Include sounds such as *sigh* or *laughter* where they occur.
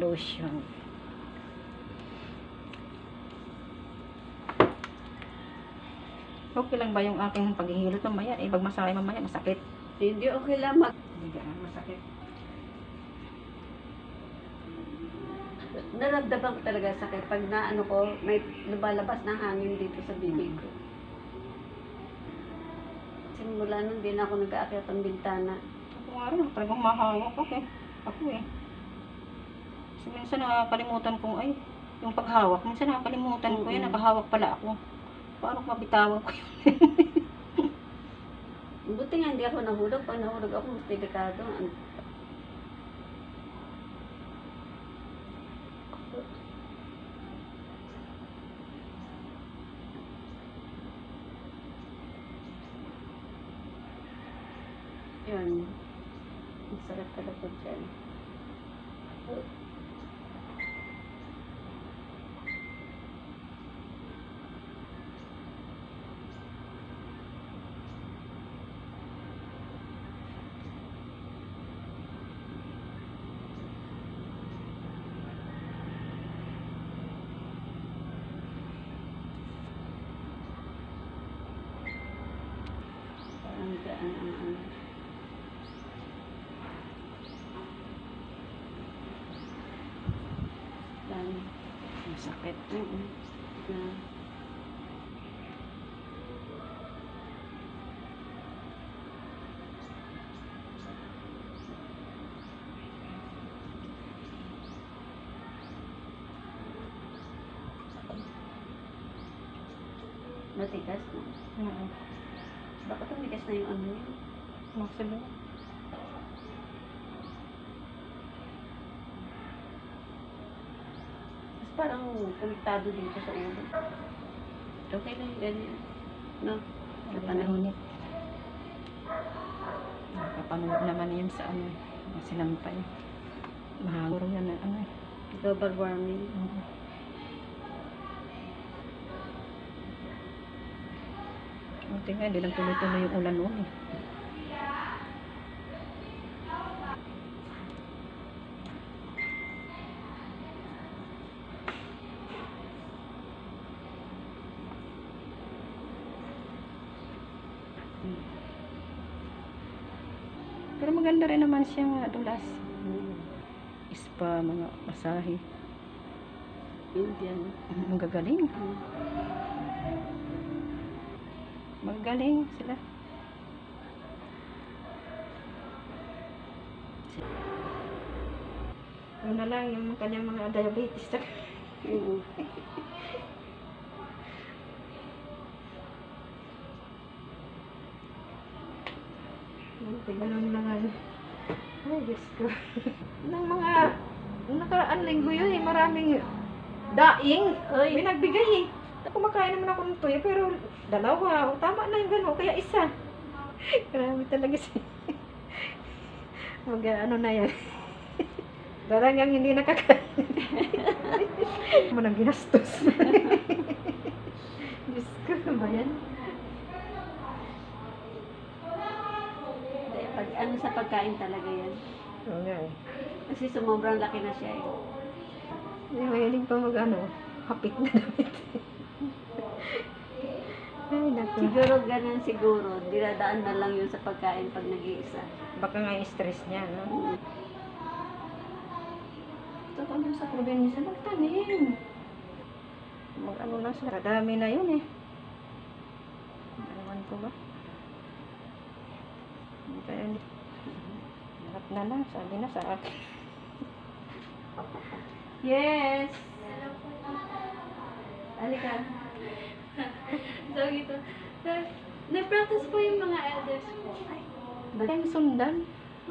lotion. Okay lang ba yung aking paghihilot mamaya? Eh, pag masakay mamaya, masakit. Hindi okay lang mag... Hindi ka masakit. Naramdaman ko talaga sakit. Pag na ano ko, may lumalabas na hangin dito sa bibig ko. Simula nun, din ako nag-aakyat ng bintana. Ako nga rin, talagang mahawak ako eh. Ako eh. Kasi minsan nakakalimutan kong, ay, yung paghawak, minsan nakakalimutan ko yun, nakahawak pala ako. Paano ko mabitawan ko yun? *laughs* Buti nga hindi ako nahulog. Pag nahulog ako, mas delikado. Yun. Ang sarap talaga dyan. Gaan ang ano. Dami. Masakit. Na. Matigas na. Oo. Bakit tumigas na yung ano yun? Masabi. Mas parang konektado dito sa ulo. Okay lang yung ganyan. No? Napanahonit. Nakapanood naman yun sa ano, sinampay. Mahaguro yan na ano eh. Global warming. Oo. Buti nga, hindi lang tuloy-tuloy yung ulan noon eh. Pero maganda rin naman siya nga dulas. Hmm. Spa, mga masahe. Indian. Magagaling. Hmm. Magaling sila. Ano na lang yung kanyang mga diabetes. *laughs* Oo. Ganun lang ano. Ay, Diyos ko. *laughs* Nang mga nakaraan linggo yun eh, maraming daing. Ay. May nagbigay eh. Kumakain naman ako ng tuyo, pero dalawa. O, tama na yung gano'n, kaya isa. *laughs* Grabe talaga si... *laughs* Mag, ano na yan. *laughs* Talagang hindi nakakain. nang ginastos. Diyos ko, ano ba yan? Hindi, Pag, ano sa pagkain talaga yan. Oo nga eh. Kasi sumobrang laki na siya eh. May mahilig pa mag ano, hapit na damit. Ay, naku. Siguro ganun siguro. Dinadaan na lang yun sa pagkain pag nag-iisa. Baka nga yung stress niya, no? Mm. Ito kami sa probinsya, magtanim. Mag ano na sila, dami na yun eh. Ewan ko ba? Kaya, lahat na lang, sabi na sa akin. Yes! Halika. So, ito. Na- Na-practice po yung mga elders po. Ang sundan.